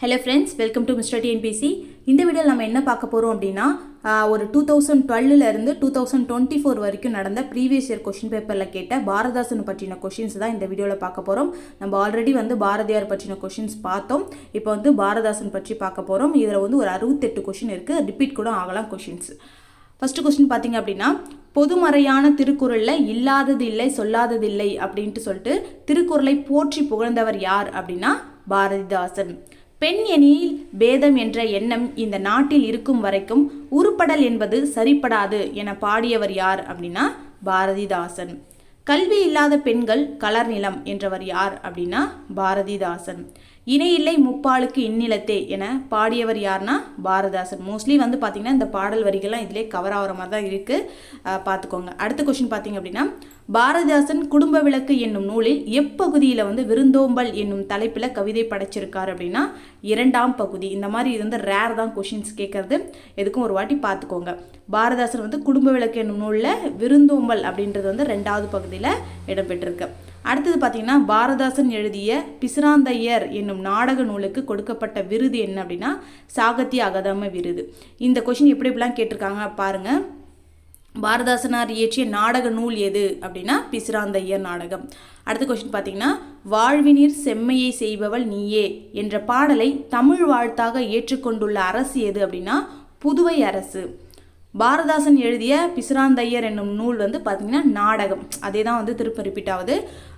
Hello friends welcome to mister TNPC இந்த வீடியோவில் நம்ம என்ன பார்க்க போகிறோம் அப்படின்னா ஒரு டூ தௌசண்ட் இருந்து டூ தௌசண்ட் டுவெண்ட்டி ஃபோர் வரைக்கும் நடந்த ப்ரீவியஸ் இயர் கொஷின் பேப்பரில் கேட்ட பாரதாசன் பற்றின கொஷின்ஸ் தான் இந்த வீடியோவில் பார்க்க போகிறோம் நம்ம ஆல்ரெடி வந்து பாரதியார் பற்றின கொஷின்ஸ் பார்த்தோம். இப்போ வந்து பாரதாசன் பற்றி பார்க்க போகிறோம் இதில் வந்து ஒரு அறுபத்தெட்டு கொஷின் இருக்குது ரிப்பீட் கூட ஆகலாம் கொஷின்ஸ் ஃபஸ்ட்டு கொஸ்டின் பார்த்தீங்க அப்படின்னா பொதுமறையான திருக்குறளில் இல்லாதது இல்லை சொல்லாதது இல்லை அப்படின்ட்டு சொல்லிட்டு திருக்குறளை போற்றி புகழ்ந்தவர் யார் அப்படின்னா பாரதிதாசன். பெண் எனில் பேதம் என்ற எண்ணம் இந்த நாட்டில் இருக்கும் வரைக்கும் உருப்படல் என்பது சரிப்படாது என பாடியவர் யார் அப்படின்னா பாரதிதாசன். கல்வி இல்லாத பெண்கள் கலர் நிலம் என்றவர் யார் அப்படின்னா பாரதிதாசன். இணையில்லை முப்பாலுக்கு இந்நிலத்தே என பாடியவர் யார்னா பாரதிதாசன். மோஸ்ட்லி வந்து பார்த்தீங்கன்னா இந்த பாடல் வரிகள்லாம் இதிலே கவர் ஆகிற மாதிரி தான் இருக்குது பார்த்துக்கோங்க அடுத்த கொஷின் பார்த்தீங்க அப்படின்னா பாரதிதாசன் குடும்ப விளக்கு என்னும் நூலில் எப்பகுதியில் வந்து விருந்தோம்பல் என்னும் தலைப்பில் கவிதை படைச்சிருக்கார் அப்படின்னா இரண்டாம் பகுதி. இந்த மாதிரி இது வந்து ரேர் தான் கொஷின்ஸ் கேட்கறது. எதுக்கும் ஒரு வாட்டி பார்த்துக்கோங்க பாரதிதாசன் வந்து குடும்ப விளக்கு என்னும் நூலில் விருந்தோம்பல் அப்படின்றது வந்து ரெண்டாவது பகுதியில் இடம்பெற்றிருக்கு. அடுத்தது பார்த்தீங்கன்னா பாரதாசன் எழுதிய பிசிராந்தையர் என்னும் நாடக நூலுக்கு கொடுக்கப்பட்ட விருது என்ன அப்படின்னா சாகித்ய அகதம விருது. இந்த கொஷின் எப்படி இப்படிலாம் கேட்டிருக்காங்க பாருங்க. பாரதாசனார் இயற்றிய நாடக நூல் எது அப்படின்னா பிசிராந்தையர் நாடகம். அடுத்த கொஸ்டின் பார்த்தீங்கன்னா வாழ்வினிர் செம்மையை செய்பவள் நீயே என்ற பாடலை தமிழ் வாழ்த்தாக ஏற்றுக்கொண்டுள்ள அரசு எது அப்படின்னா புதுவை அரசு. பாரதாசன் எழுதிய பிசிராந்தையர் என்னும் நூல் வந்து பார்த்தீங்கன்னா நாடகம். அதே தான் வந்து திருப்ப ரிப்பீட் ஆகுது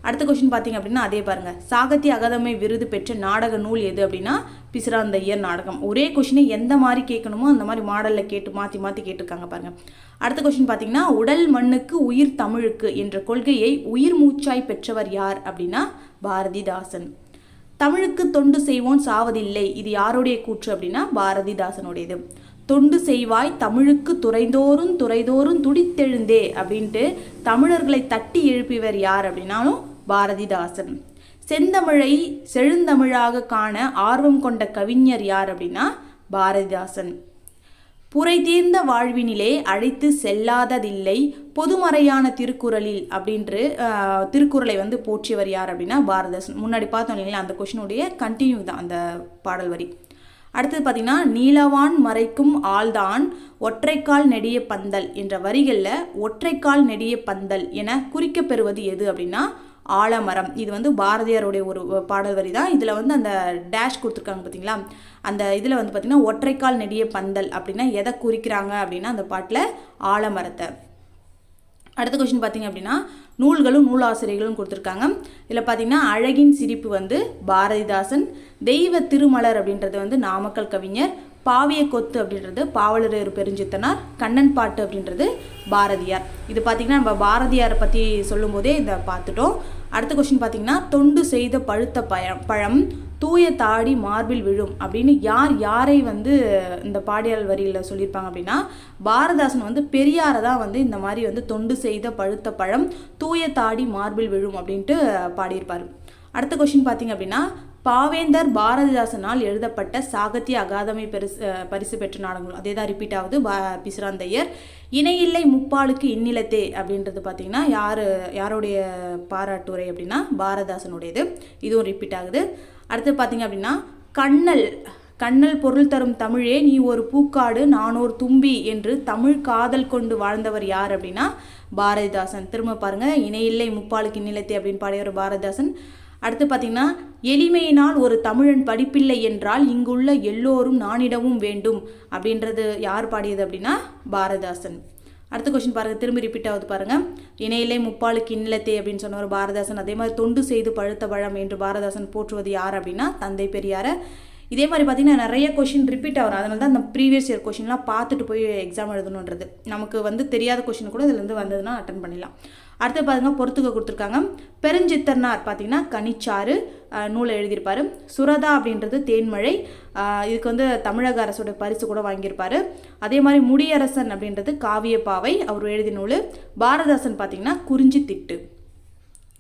அடுத்த கொஸ்டின் பார்த்தீங்க அப்படின்னா அதே பாருங்க. சாகித்ய அகாதமி விருது பெற்ற நாடக நூல் எது அப்படின்னா பிசுராந்தையர் நாடகம். ஒரே கொஷினை எந்த மாதிரி கேட்கணுமோ அந்த மாதிரி மாடலில் கேட்டு மாற்றி மாற்றி கேட்டிருக்காங்க பாருங்கள் அடுத்த கொஷின் பார்த்தீங்கன்னா உடல் மண்ணுக்கு உயிர் தமிழுக்கு என்ற கொள்கையை உயிர் மூச்சாய் பெற்றவர் யார் அப்படின்னா பாரதிதாசன். தமிழுக்கு தொண்டு செய்வோன் சாவதில்லை இது யாருடைய கூற்று அப்படின்னா பாரதிதாசனுடையது. தொண்டு செய்வாய் தமிழுக்கு துறைதோறும் துறைதோறும் துடித்தெழுந்தே அப்படின்ட்டு தமிழர்களை தட்டி எழுப்பியவர் யார் அப்படின்னாலும் பாரதிதாசன். செந்தமிழை செழுந்தமிழாக காண ஆர்வம் கொண்ட கவிஞர் யார் அப்படின்னா பாரதிதாசன். புரை தீர்ந்த வாழ்வினிலே அழைத்து செல்லாததில்லை பொதுமறையான திருக்குறளில் அப்படின்று திருக்குறளை வந்து போற்றியவர் யார் அப்படின்னா பாரதாசன் முன்னாடி பார்த்தோம் இல்லைங்களா அந்த கொஷினுடைய கண்டினியூ தான் அந்த பாடல் வரி. அடுத்தது பார்த்தீங்கன்னா நீலவான் மறைக்கும் ஆள்தான் ஒற்றைக்கால் நெடிய பந்தல் என்ற வரிகளில் ஒற்றைக்கால் நெடிய பந்தல் என குறிக்கப்பெறுவது எது அப்படின்னா ஆலமரம். இது வந்து பாரதியாருடைய ஒரு பாடல் வரி தான் இதில் வந்து அந்த டேஷ் கொடுத்துருக்காங்க பார்த்தீங்களா அந்த இதில் வந்து பார்த்திங்கன்னா ஒற்றைக்கால் நெடிய பந்தல் அப்படின்னா எதை குறிக்கிறாங்க அப்படின்னா அந்த பாட்டில் ஆலமரத்தை. அடுத்த கொஷின் பார்த்தீங்க அப்படின்னா நூல்களும் நூலாசிரியர்களும் கொடுத்துருக்காங்க. இதில் பார்த்தீங்கன்னா அழகின் சிரிப்பு வந்து பாரதிதாசன் தெய்வ திருமலர் அப்படின்றது வந்து நாமக்கல் கவிஞர் பாவிய கொத்து அப்படின்றது பாவலரேறு பெருஞ்சித்தனார் கண்ணன் பாட்டு அப்படின்றது பாரதியார். இது பார்த்திங்கன்னா நம்ம பாரதியாரை பற்றி சொல்லும்போதே இதை பார்த்துட்டோம். அடுத்த கொஸ்டின் பார்த்தீங்கன்னா தொண்டு செய்த பழுத்த பழம் பழம் தூய தாடி மார்பில் விழும் அப்படின்னு யார் யாரை வந்து இந்த பாடியால் வரியில் சொல்லியிருப்பாங்க அப்படின்னா பாரதாசன் வந்து பெரியாரை தான் வந்து இந்த மாதிரி வந்து தொண்டு செய்த பழுத்த பழம் தூய தாடி மார்பில் விழும் அப்படின்ட்டு பாடியிருப்பார். அடுத்த கொஷின் பார்த்தீங்க அப்படின்னா பாவேந்தர் பாரதிதாசனால் எழுதப்பட்ட சாகித்ய அகாதமி பரிசு பரிசு பெற்ற நாடகங்கள். அதே தான் ரிப்பீட் ஆகுது. பா பிசிராந்தையர். இணையில்லை முப்பாலுக்கு இந்நிலத்தே அப்படின்றது பார்த்தீங்கன்னா யார் யாருடைய பாராட்டுரை அப்படின்னா பாரதாசனுடையது. இதுவும் ரிப்பீட் ஆகுது. அடுத்து பார்த்தீங்க அப்படின்னா கண்ணல் கண்ணல் பொருள் தரும் தமிழே நீ ஒரு பூக்காடு நானோர் தும்பி என்று தமிழ் காதல் கொண்டு வாழ்ந்தவர் யார் அப்படின்னா பாரதிதாசன். திரும்ப பாருங்கள் இணையில்லை முப்பாளுக்கு இந்நிலத்தை அப்படின்னு பாடியவர் பாரதிதாசன். அடுத்து பார்த்தீங்கன்னா எளிமையினால் ஒரு தமிழன் படிப்பில்லை என்றால் இங்குள்ள எல்லோரும் நானிடமும் வேண்டும் அப்படின்றது யார் பாடியது அப்படின்னா பாரதிதாசன். அடுத்த கொஸ்டின் பாருங்க. திரும்பி ரிப்பீட் ஆகுது பாருங்க. இணையிலே முப்பாலுக்கு இன்னலத்தே அப்படின்னு சொன்னவர் பாரதாசன் அதே மாதிரி தொண்டு செய்து பழுத்த பழம் என்று பாரதாசன் போற்றுவது யார் அப்படின்னா தந்தை பெரியாரை இதே மாதிரி பார்த்தீங்கன்னா நிறைய கொஷின் ரிப்பீட் ஆகும். அதனால தான் அந்த ப்ரீவியஸ் இயர் கொஷின்லாம் பார்த்துட்டு போய் எக்ஸாம் எழுதணுன்றது. நமக்கு வந்து தெரியாத கொஷின் கூட இதுலேருந்து வந்ததுன்னா அட்டன் பண்ணிடலாம். அடுத்து பார்த்திங்கன்னா பொறுத்துக்க கொடுத்துருக்காங்க. பெருஞ்சித்தர்னார் பார்த்தீங்கன்னா கனிச்சாறு நூலை எழுதியிருப்பாரு. சுரதா அப்படின்றது தேன்மழை. இதுக்கு வந்து தமிழக அரசோட பரிசு கூட வாங்கியிருப்பார். அதே மாதிரி முடியரசன் அப்படின்றது காவியப்பாவை அவர் எழுதிய நூல். பாரதாசன் பார்த்திங்கன்னா குறிஞ்சி திட்டு.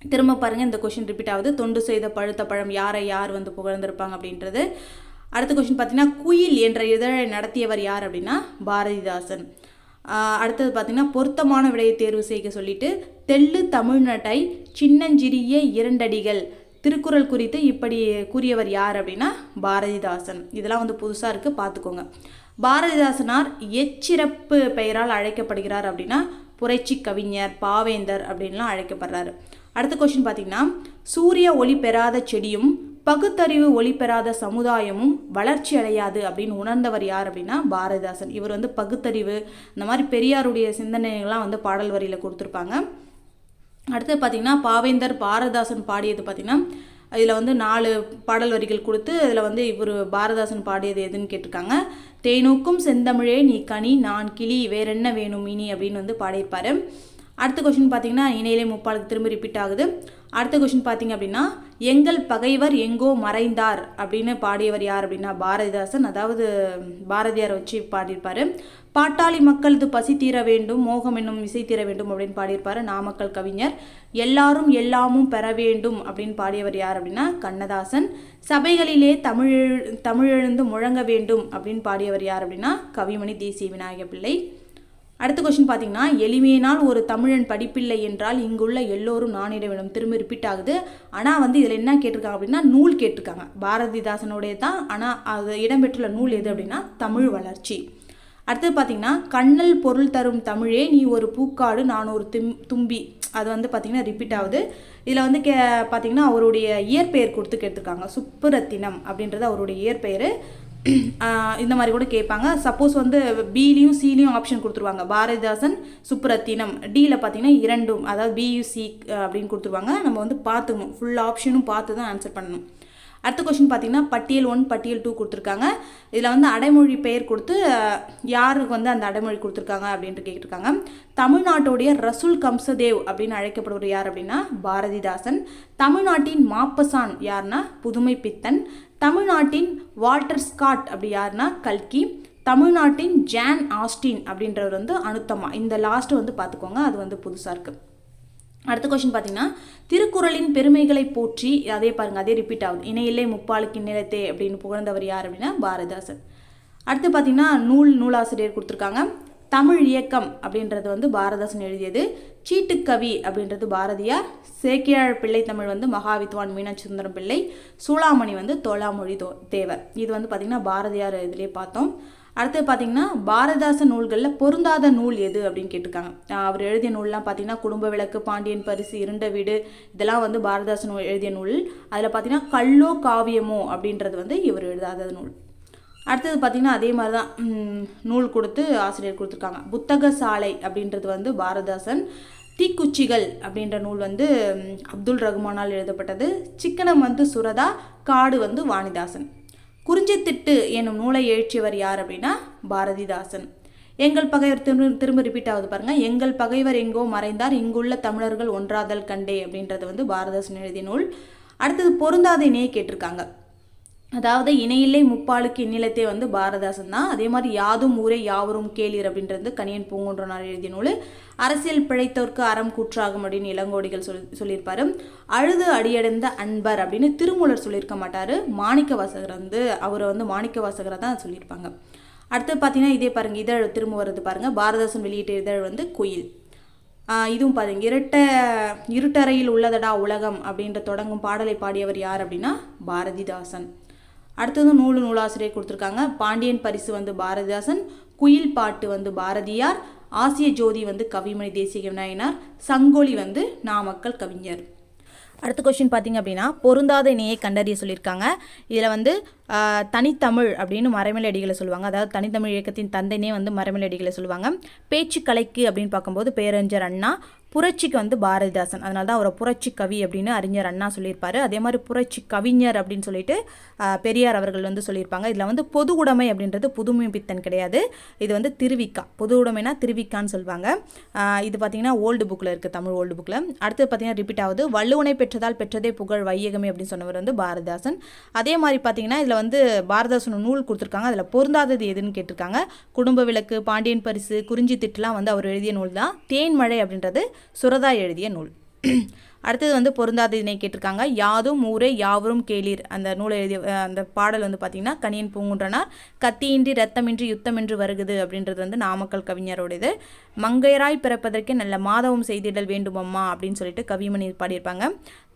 திரும்ப பாருங்க இந்த கொஷின் ரிப்பீட் ஆகுது. தொண்டு செய்த பழுத்த பழம் யாரை யார் வந்து புகழ்ந்திருப்பாங்க அப்படின்றது. அடுத்த கொஷின் பார்த்தீங்கன்னா குயில் என்ற இதழை நடத்தியவர் யார் அப்படின்னா பாரதிதாசன். அடுத்தது பார்த்தீங்கன்னா பொருத்தமான விடையை தேர்வு செய்ய சொல்லிட்டு தெள்ளு தமிழ்நாட்டை சின்னஞ்சிறிய இரண்டடிகள். திருக்குறள் குறித்து இப்படி கூறியவர் யார் அப்படின்னா பாரதிதாசன். இதெல்லாம் வந்து புதுசாக இருக்குது பார்த்துக்கோங்க பாரதிதாசனார் எச்சிறப்பு பெயரால் அழைக்கப்படுகிறார் அப்படின்னா புரட்சி கவிஞர் பாவேந்தர் அப்படின்லாம் அழைக்கப்படுறாரு. அடுத்த கொஸ்டின் பார்த்தீங்கன்னா சூரிய ஒளி பெறாத செடியும் பகுத்தறிவு ஒளி பெறாத சமுதாயமும் வளர்ச்சி அடையாது அப்படின்னு உணர்ந்தவர் யார் அப்படின்னா பாரதிதாசன். இவர் வந்து பகுத்தறிவு இந்த மாதிரி பெரியாருடைய சிந்தனைகள்லாம் வந்து பாடல் வரியில் கொடுத்துருப்பாங்க. அடுத்து பார்த்தீங்கன்னா பாவேந்தர் பாரதாசன் பாடியது பார்த்தீங்கன்னா இதில் வந்து நாலு பாடல் வரிகள் கொடுத்து இதில் வந்து இவர் பாரதாசன் பாடியது எதுன்னு கேட்டிருக்காங்க. தேனூக்கும் செந்தமிழே நீ கனி நான் கிளி வேறென்ன வேணும் இனி அப்படின்னு வந்து பாடியிருப்பாரு. அடுத்த கொஷின் பார்த்தீங்கன்னா இணையிலே முப்பாளுக்கு திரும்ப ரிப்பீட் ஆகுது. அடுத்த கொஷின் பார்த்தீங்க அப்படின்னா எங்கள் பகைவர் எங்கோ மறைந்தார் அப்படின்னு பாடியவர் யார் அப்படின்னா பாரதிதாசன். அதாவது பாரதியார் வச்சு பாடியிருப்பார். பாட்டாளி மக்களது பசி தீர வேண்டும் மோகம் என்னும் இசை தீர வேண்டும் அப்படின்னு பாடியிருப்பார் நாமக்கல் கவிஞர். எல்லாரும் எல்லாமும் பெற வேண்டும் அப்படின்னு பாடியவர் யார் அப்படின்னா கண்ணதாசன். சபைகளிலே தமிழ் தமிழெழுந்து முழங்க வேண்டும் அப்படின்னு பாடியவர் யார் அப்படின்னா கவிமணி தேசிய விநாயக பிள்ளை அடுத்த கொஸ்டின் பார்த்தீங்கன்னா எளிமையினால் ஒரு தமிழன் படிப்பில்லை என்றால் இங்குள்ள எல்லோரும் நானிட வேண்டும் திரும்ப ரிப்பீட் ஆகுது ஆனால் வந்து இதில் என்ன கேட்டிருக்காங்க அப்படின்னா நூல் கேட்டிருக்காங்க. பாரதிதாசனுடைய தான் ஆனால் அது இடம்பெற்றுள்ள நூல் எது அப்படின்னா தமிழ் வளர்ச்சி. அடுத்தது பார்த்தீங்கன்னா கண்ணல் பொருள் தரும் தமிழே நீ ஒரு பூக்காடு நான் ஒரு திம் தும்பி. அது வந்து பார்த்திங்கன்னா ரிப்பீட் ஆகுது. இதில் வந்து கே பார்த்தீங்கன்னா அவருடைய இயற்பெயர் கொடுத்து கேட்டிருக்காங்க. சுப்புரத்தினம் அப்படின்றது அவருடைய இயற்பெயர். இந்த மாதிரி கூட கேட்பாங்க. சப்போஸ் வந்து பிலையும் சிலையும் ஆப்ஷன் கொடுத்துருவாங்க. பாரதிதாசன் சுப்ரத்தினம். டியில் பார்த்தீங்கன்னா இரண்டும் அதாவது பியூசி அப்படின்னு கொடுத்துருவாங்க. நம்ம வந்து பார்த்துக்கணும். ஃபுல் ஆப்ஷனும் பார்த்து தான் ஆன்சர் பண்ணணும். அடுத்த கொஷின் பார்த்தீங்கன்னா பட்டியல் ஒன் பட்டியல் டூ கொடுத்துருக்காங்க. இதில் வந்து அடைமொழி பெயர் கொடுத்து யாருக்கு வந்து அந்த அடைமொழி கொடுத்துருக்காங்க அப்படின்ட்டு கேட்டிருக்காங்க. தமிழ்நாட்டுடைய ரசூல் கம்சதேவ் அப்படின்னு அழைக்கப்படுவர் யார் அப்படின்னா பாரதிதாசன். தமிழ்நாட்டின் மாப்பசான் யாருன்னா புதுமை பித்தன். தமிழ்நாட்டின் வால்டர் ஸ்காட் அப்படி யாருன்னா கல்கி. தமிழ்நாட்டின் ஜான் ஆஸ்டின் அப்படின்றவர் வந்து அனுத்தமா. இந்த லாஸ்ட்டு வந்து பார்த்துக்கோங்க அது வந்து புதுசாக இருக்குது அடுத்த கொஸ்டின் பார்த்தீங்கன்னா திருக்குறளின் பெருமைகளை போற்றி அதே பாருங்கள் அதே ரிப்பீட் ஆகுது. இணையிலே முப்பாலுக்கு இன்னிலத்தே அப்படின்னு புகழ்ந்தவர் யார் அப்படின்னா பாரதிதாசன். அடுத்து பார்த்தீங்கன்னா நூல் நூலாசிரியர் கொடுத்துருக்காங்க. தமிழ் இயக்கம் அப்படின்றது வந்து பாரதாசன் எழுதியது. சீட்டுக்கவி அப்படின்றது பாரதியார். சேக்கியாழ் பிள்ளை தமிழ் வந்து மகாவித்வான் மீனாட்சி சுந்தரம் பிள்ளை. சூளாமணி வந்து தோளாமொழி தோ தேவர். இது வந்து பார்த்திங்கன்னா பாரதியார் இதிலே பார்த்தோம். அடுத்து பார்த்தீங்கன்னா பாரதாச நூல்களில் பொருந்தாத நூல் எது அப்படின்னு கேட்டிருக்காங்க. அவர் எழுதிய நூல்லாம் பார்த்தீங்கன்னா குடும்ப விளக்கு பாண்டியன் பரிசு இருண்ட வீடு இதெல்லாம் வந்து பாரதாசன் எழுதிய நூல். அதில் பார்த்தீங்கன்னா கல்லோ காவியமோ அப்படின்றது வந்து இவர் எழுதாத நூல். அடுத்தது பார்த்திங்கன்னா அதே மாதிரி தான் நூல் கொடுத்து ஆசிரியர் கொடுத்துருக்காங்க. புத்தக சாலை அப்படின்றது வந்து பாரதாசன். தீக்குச்சிகள் அப்படின்ற நூல் வந்து அப்துல் ரகுமானால் எழுதப்பட்டது. சிக்கனம் வந்து சுரதா காடு வந்து வாணிதாசன். குறிஞ்சித்திட்டு என்னும் நூலை எழுச்சியவர் யார் அப்படின்னா பாரதிதாசன். எங்கள் பகைவர் திரும்ப திரும்ப ரிப்பீட் ஆகுது பாருங்க. எங்கள் பகைவர் எங்கோ மறைந்தார் இங்குள்ள தமிழர்கள் ஒன்றாதல் கண்டே அப்படின்றது வந்து பாரதாசன் எழுதிய நூல். அடுத்தது பொருந்தாத கேட்டிருக்காங்க. அதாவது இணையில்லை முப்பாலுக்கு இந்நிலத்தை வந்து பாரதாசன் தான் அதே மாதிரி யாதும் ஊரே யாவரும் கேளீர் அப்படின்றது கணியன் பூங்குன்றனார் எழுதிய நூல். அரசியல் பிழைத்தோர்க்கு அறம் கூற்றாகும் அப்படின்னு இளங்கோடிகள் சொல் சொல்லியிருப்பாரு. அழுது அடியடைந்த அன்பர் அப்படின்னு திருமூலர் சொல்லியிருக்க மாட்டார். மாணிக்க வாசகர் வந்து அவரை வந்து மாணிக்க வாசகரை தான் சொல்லியிருப்பாங்க. அடுத்து பார்த்தீங்கன்னா இதே பாருங்கள் இதழ் திரும்ப வருது பாருங்கள் பாரதாசன் வெளியிட்ட இதழ் வந்து குயில். இதுவும் பாருங்க இருட்ட இருட்டறையில் உள்ளதடா உலகம் அப்படின்ற தொடங்கும் பாடலை பாடியவர் யார் அப்படின்னா பாரதிதாசன். அடுத்தது நூலு நூலாசிரியர் கொடுத்துருக்காங்க. பாண்டியன் பரிசு வந்து பாரதிதாசன் குயில் பாட்டு வந்து பாரதியார் ஆசிய ஜோதி வந்து கவிமணி தேசிய விநாயகனார் சங்கோலி வந்து நாமக்கல் கவிஞர். அடுத்த கொஸ்டின் பார்த்தீங்க அப்படின்னா பொருந்தாத இணையை கண்டறிய சொல்லியிருக்காங்க. இதில் வந்து தனித்தமிழ் அப்படின்னு மறைமலடிகளை சொல்லுவாங்க. அதாவது தனித்தமிழ் இயக்கத்தின் தந்தைனே வந்து மறைமலடிகளை சொல்லுவாங்க. பேச்சு கலைக்கு அப்படின்னு பார்க்கும்போது பேரறிஞர் அண்ணா புரட்சிக்கு வந்து பாரதிதாசன். அதனால தான் அவரை புரட்சி கவி அப்படின்னு அறிஞர் அண்ணா சொல்லியிருப்பார். அதே மாதிரி புரட்சி கவிஞர் அப்படின்னு சொல்லிட்டு பெரியார் அவர்கள் வந்து சொல்லியிருப்பாங்க. இதில் வந்து பொது உடைமை அப்படின்றது புதுமை பித்தன் கிடையாது. இது வந்து திருவிக்கா. பொது உடைமைனா திருவிக்கான்னு சொல்லுவாங்க இது பார்த்தீங்கன்னா ஓல்டு புக்கில் இருக்குது தமிழ் ஓல்டு புக்கில் அடுத்து பார்த்தீங்கன்னா ரிப்பீட் ஆகுது. வள்ளுவனை பெற்றதால் பெற்றதே புகழ் வையகமே அப்படின்னு சொன்னவர் வந்து பாரதிதாசன். அதே மாதிரி பார்த்திங்கன்னா இதில் வந்து பாரதிதாசன் நூல் கொடுத்துருக்காங்க. அதில் பொருந்தாதது எதுன்னு கேட்டிருக்காங்க. குடும்ப விளக்கு பாண்டியன் பரிசு குறிஞ்சி திட்டுலாம் வந்து அவர் எழுதிய நூல் தான் தேன்மழை அப்படின்றது சுரதா எழுதிய நூல். அடுத்தது வந்து பொருந்தாத இணை கேட்டிருக்காங்க. யாதும் ஊரே யாவரும் கேளீர். அந்த நூலை எழுதிய அந்த பாடல் வந்து பார்த்தீங்கன்னா கனியன் பூங்குன்றனார் கத்தியின்றி ரத்தமின்றி யுத்தமின்றி வருகுது அப்படின்றது வந்து நாமக்கல் கவிஞரோடது. மங்கையராய் பிறப்பதற்கே நல்ல மாதவம் செய்திடல் வேண்டுமம்மா அப்படின்னு சொல்லிட்டு கவிமணி பாடியிருப்பாங்க.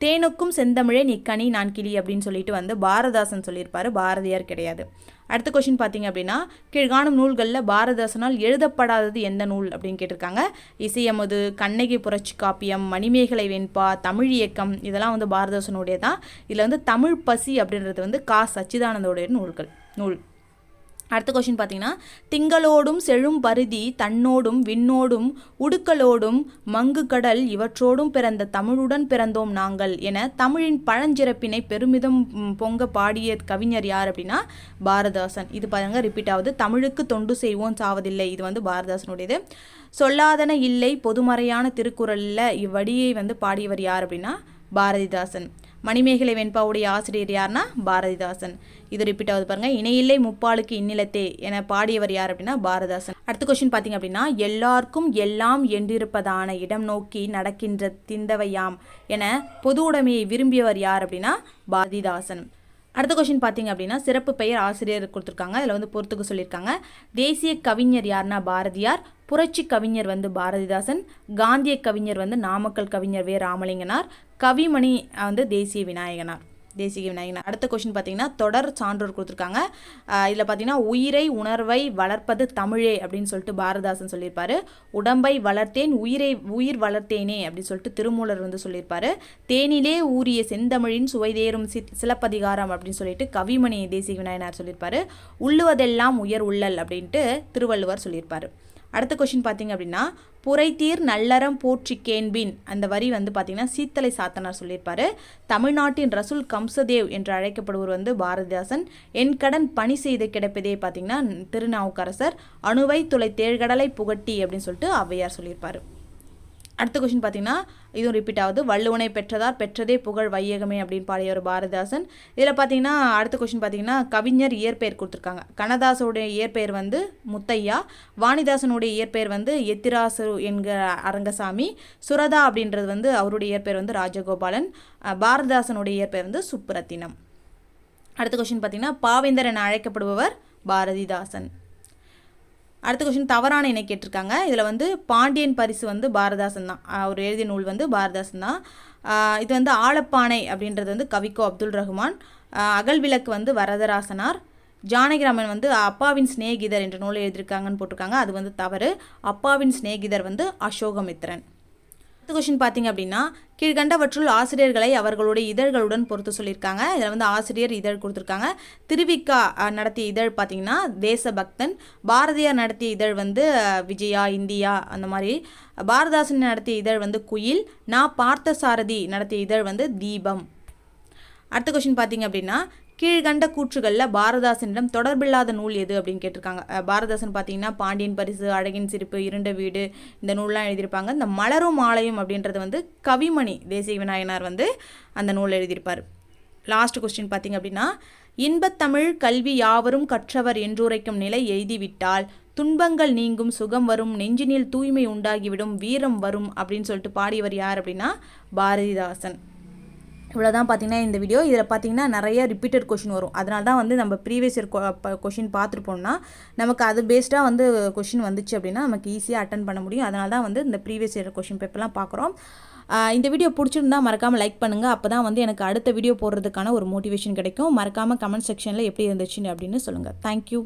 தேனுக்கும் செந்தமிழே நீ கனி நான் கிளி அப்படின்னு சொல்லிட்டு வந்து பாரதாசன் சொல்லியிருப்பாரு. பாரதியார் கிடையாது. அடுத்த கொஷின் பார்த்தீங்க அப்படின்னா கீழ்காணும் நூல்களில் பாரதாசனால் எழுதப்படாதது எந்த நூல் அப்படின்னு கேட்டிருக்காங்க. இசையமுது கண்ணகி புரட்சி காப்பியம் மணிமேகலை வெண்பா தமிழ் இயக்கம் இதெல்லாம் வந்து பாரதாசனுடைய தான் இதில் வந்து தமிழ் பசி அப்படின்றது வந்து கா. சச்சிதானந்தோடைய நூல்கள் நூல். அடுத்த கொஷின் பார்த்தீங்கன்னா திங்களோடும் செழும் பருதி தன்னோடும் விண்ணோடும் உடுக்களோடும் மங்கு கடல் இவற்றோடும் பிறந்த தமிழுடன் பிறந்தோம் நாங்கள் என தமிழின் பழஞ்சிறப்பினை பெருமிதம் பொங்க பாடிய கவிஞர் யார் அப்படின்னா பாரதாசன். இது பாருங்க ரிப்பீட் ஆகுது. தமிழுக்கு தொண்டு செய்வோம் சாவதில்லை. இது வந்து பாரதாசனுடையது. சொல்லாதன இல்லை பொதுமறையான திருக்குறளில் இவ்வடியை வந்து பாடியவர் யார் அப்படின்னா பாரதிதாசன். மணிமேகலை வெண்பாவுடைய ஆசிரியர் யார்னா பாரதிதாசன். இது ரிப்பீட் ஆகுது பாருங்க. இணையில்லை முப்பாலுக்கு இன்னிலத்தே என பாடியவர் யார் அப்படின்னா பாரதாசன் அடுத்த கொஸ்டின் பார்த்தீங்க அப்படின்னா எல்லாருக்கும் எல்லாம் என்றிருப்பதான இடம் நோக்கி நடக்கின்ற திந்தவையாம் என பொது உடைமையை விரும்பியவர் யார் அப்படின்னா பாரதிதாசன். அடுத்த கொஷின் பார்த்தீங்க அப்படின்னா சிறப்பு பெயர் ஆசிரியர் கொடுத்துருக்காங்க. அதில் வந்து பொறுத்துக்க சொல்லியிருக்காங்க. தேசிய கவிஞர் யாருன்னா பாரதியார் புரட்சி கவிஞர் வந்து பாரதிதாசன் காந்திய கவிஞர் வந்து நாமக்கல் கவிஞர் வே. ராமலிங்கனார் கவிமணி வந்து தேசிய விநாயகனார் தேசிய விநாயகனார். அடுத்த கொஷின் பார்த்தீங்கன்னா தொடர் சான்றோர் கொடுத்துருக்காங்க. இதில் பார்த்தீங்கன்னா உயிரை உணர்வை வளர்ப்பது தமிழே அப்படின்னு சொல்லிட்டு பாரதாசன் சொல்லியிருப்பார். உடம்பை வளர்த்தேன் உயிரை உயிர் வளர்த்தேனே அப்படின்னு சொல்லிட்டு திருமூலர் வந்து சொல்லியிருப்பார். தேனிலே ஊறிய செந்தமிழின் சுவைதேறும் சி சிலப்பதிகாரம் அப்படின்னு சொல்லிட்டு கவிமணி தேசிய விநாயகனார் சொல்லியிருப்பாரு. உள்ளுவதெல்லாம் உயர் உள்ளல் அப்படின்ட்டு திருவள்ளுவர் சொல்லியிருப்பார். அடுத்த கொஷின் பார்த்தீங்க அப்படின்னா புரைத்தீர் நல்லறம் போற்றி கேண்பின் அந்த வரி வந்து பார்த்திங்கன்னா சீத்தலை சாத்தனார் சொல்லியிருப்பார். தமிழ்நாட்டின் ரசூல் கம்சதேவ் என்று அழைக்கப்படுவர் வந்து பாரதிதாசன். என் கடன் பணி செய்து கிடப்பதே பார்த்தீங்கன்னா திருநாவுக்கரசர். அணுவை துளை தேழ்கடலை புகட்டி அப்படின்னு சொல்லிட்டு ஔவையார் சொல்லியிருப்பார். அடுத்த கொஷின் பார்த்தீங்கன்னா இதுவும் ரிப்பீட் ஆகுது. வள்ளுவனை பெற்றதார் பெற்றதே புகழ் வையகமே அப்படின்னு பாடிய ஒரு பாரதிதாசன். இதில் பார்த்தீங்கன்னா அடுத்த கொஷின் பார்த்தீங்கன்னா கவிஞர் இயற்பெயர் கொடுத்துருக்காங்க. கண்ணதாசோடைய இயற்பெயர் வந்து முத்தையா. வாணிதாசனுடைய இயற்பெயர் வந்து எத்திராசு என்கிற அரங்கசாமி. சுரதா அப்படின்றது வந்து அவருடைய இயற்பெயர் வந்து ராஜகோபாலன். பாரதிதாசனுடைய இயற்பெயர் வந்து சுப்புரத்தினம். அடுத்த கொஷின் பார்த்தீங்கன்னா பாவேந்தர் என அழைக்கப்படுபவர் பாரதிதாசன். அடுத்த கொஷின் தவறான இணை கேட்டிருக்காங்க. இதில் வந்து பாண்டியன் பரிசு வந்து பாரதாசன் தான். அவர் எழுதிய நூல் வந்து பாரதாசன் தான். இது வந்து ஆலப்பானை அப்படின்றது வந்து கவிக்கோ அப்துல் ரஹ்மான் அகல் விளக்கு வந்து வரதராசனார். ஜானகிராமன் வந்து அப்பாவின் சிநேகிதர் என்ற நூலை எழுதியிருக்காங்கன்னு போட்டிருக்காங்க. அது வந்து தவறு. அப்பாவின் சிநேகிதர் வந்து அசோகமித்ரன் அடுத்த கொஷின் பார்த்தீங்க அப்படின்னா கீழ்கண்டவற்றுள் ஆசிரியர்களை அவர்களுடைய இதழ்களுடன் பொறுத்து சொல்லியிருக்காங்க. இதில் வந்து ஆசிரியர் இதழ் கொடுத்துருக்காங்க. திருவிக்கா நடத்திய இதழ் பார்த்தீங்கன்னா தேசபக்தன். பாரதியார் நடத்திய இதழ் வந்து விஜயா இந்தியா அந்த மாதிரி. பாரதாசன் நடத்திய இதழ் வந்து குயில். நான் பார்த்தசாரதி நடத்திய இதழ் வந்து தீபம். அடுத்த கொஷின் பார்த்தீங்க அப்படின்னா கீழ்கண்ட கூற்றுகளில் பாரதாசனிடம் தொடர்பில்லாத நூல் எது அப்படின்னு கேட்டிருக்காங்க. பாரதாசன் பார்த்தீங்கன்னா பாண்டியன் பரிசு அழகின் சிரிப்பு இருண்ட வீடு இந்த நூல்லாம் எழுதியிருப்பாங்க. இந்த மலரும் ஆலயம் அப்படின்றது வந்து கவிமணி தேசிய விநாயகனார் வந்து அந்த நூல் எழுதியிருப்பார். லாஸ்ட் கொஸ்டின் பார்த்தீங்க அப்படின்னா இன்பத்தமிழ் கல்வி யாவரும் கற்றவர் என்றுரைக்கும் நிலை எய்திவிட்டால் துன்பங்கள் நீங்கும் சுகம் வரும் நெஞ்சினில் தூய்மை உண்டாகிவிடும் வீரம் வரும் அப்படின்னு சொல்லிட்டு பாடியவர் யார் அப்படின்னா பாரதிதாசன். இவ்வளோதான் பார்த்தீங்கன்னா இந்த வீடியோ இதில் பார்த்தீங்கன்னா நிறைய ரிப்பீட்டட் கொஷின் வரும். அதனால தான் வந்து நம்ம ப்ரீவியஸ் இயர் கொஷின் பார்த்துருப்போம்னா நமக்கு அது பேஸ்டாக வந்து கொஷின் வந்துச்சு அப்படின்னா நமக்கு ஈஸியாக அட்டன் பண்ண முடியும். அதனால தான் வந்து இந்த ப்ரீவியஸ் இயர் கொஷின் பேப்பர்லாம் பார்க்குறோம். இந்த வீடியோ பிடிச்சிருந்தா மறக்காமல் லைக் பண்ணுங்கள் அப்போ தான் வந்து எனக்கு அடுத்த வீடியோ போடுறதுக்கான ஒரு மோட்டிவேஷன் கிடைக்கும். மறக்காமல் கமெண்ட் செக்ஷனில் எப்படி இருந்துச்சுன்னு அப்படின்னு சொல்லுங்கள் தேங்க்யூ